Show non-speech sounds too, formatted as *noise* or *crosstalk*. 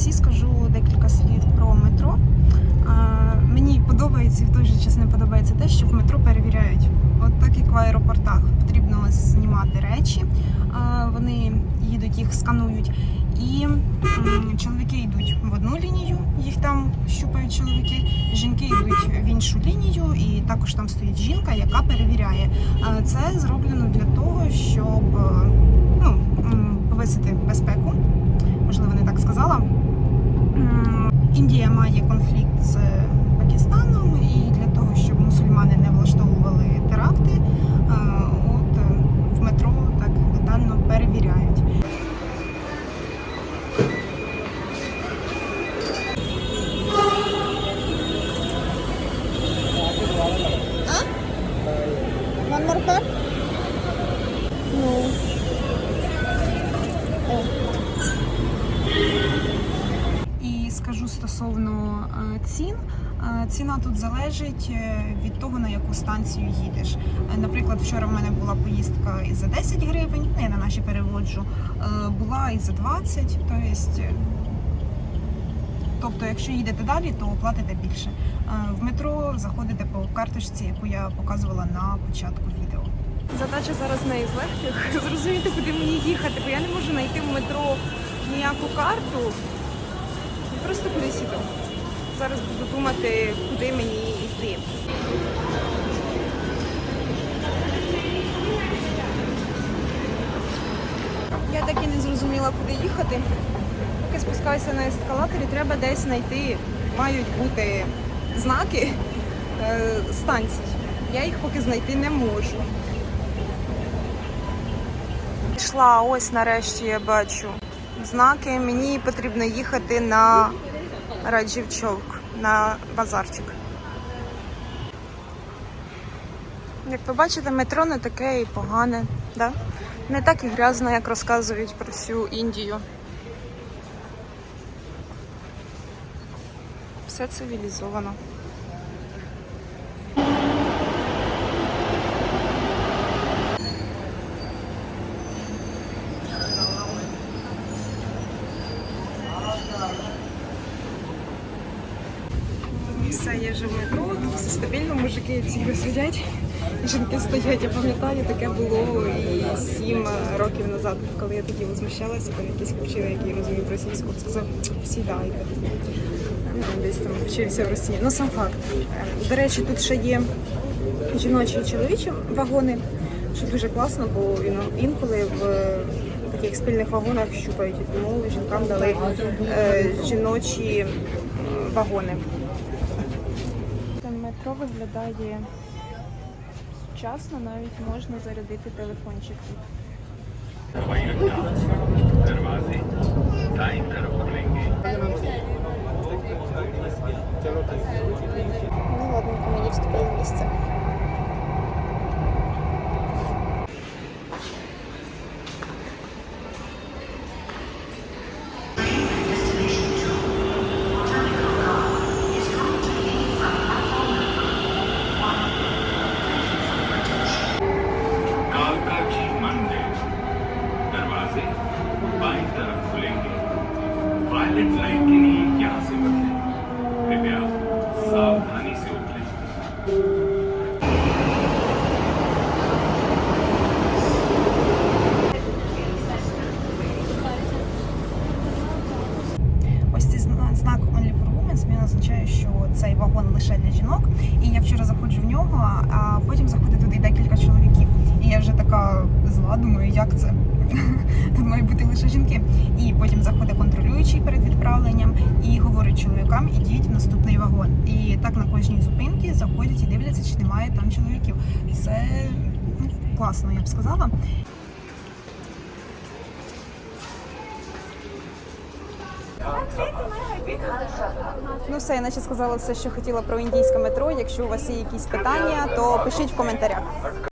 таксі скажу декілька слів про метро. Мені подобається і в той же час не подобається те, що в метро перевіряють. От так як в аеропортах потрібно знімати речі, вони їдуть, їх сканують. І чоловіки йдуть в одну лінію, їх там щупають чоловіки, жінки йдуть в іншу лінію, і також там стоїть жінка, яка перевіряє. Це зроблено для того, щоб ну, повисити безпеку, можливо, не так сказала. Індія має конфлікт з Пакистаном, і для того, щоб мусульмани не влаштовували теракти, е, от е, в метро так детально перевіряють. One more? Скажу стосовно е, цін. Е, Ціна тут залежить е, від того, на яку станцію їдеш. Наприклад, вчора в мене була поїздка і за 10 гривень, ну, я на наші переводжу, була і за 20, тобто, тобто, якщо їдете далі, то платите більше. В метро заходите по карточці, яку я показувала на початку відео. Задача зараз не із легких. *laughs* Зрозуміти, куди мені їхати, бо я не можу знайти в метро ніяку карту. Просто кудись іду. Зараз буду думати, куди мені йти. Я так і не зрозуміла, куди їхати. Поки спускаюся на ескалаторі, треба десь знайти. Мають бути знаки е, станцій. Я їх поки знайти не можу. Пішла, ось нарешті я бачу знаки. Мені потрібно їхати на Раджівчовк, на базарчик. Як ви бачите, метро не таке і погане, да? не так і грязно, як розказують про всю Індію. Все цивілізовано. Все, я в метро, все стабільно, мужики всі сидять, жінки стоять. Я пам'ятаю, таке було і сім років назад, коли я тоді возмущалася, коли якийсь хлопчина, який розумів російську, сказав, сідайте. Ну, Десь там вчився в Росії. Ну, сам факт. До речі, тут ще є жіночі і чоловічі вагони, що дуже класно, бо ін- інколи в таких спільних вагонах щупають, тому жінкам дали е, жіночі вагони. Метро виглядає сучасно, навіть можна зарядити телефончик тут. Вагон лише для жінок. І я вчора заходжу в нього, а потім заходить туди декілька чоловіків. І я вже така зла, думаю, як це? *laughs* Тут мають бути лише жінки. І потім заходить контролюючий перед відправленням і говорить чоловікам, ідіть в наступний вагон. І так на кожній зупинці заходять і дивляться, чи немає там чоловіків. Це ну, класно, я б сказала. Ну все, я наче сказала все, що хотіла про індійське метро. Якщо у вас є якісь питання, то пишіть в коментарях.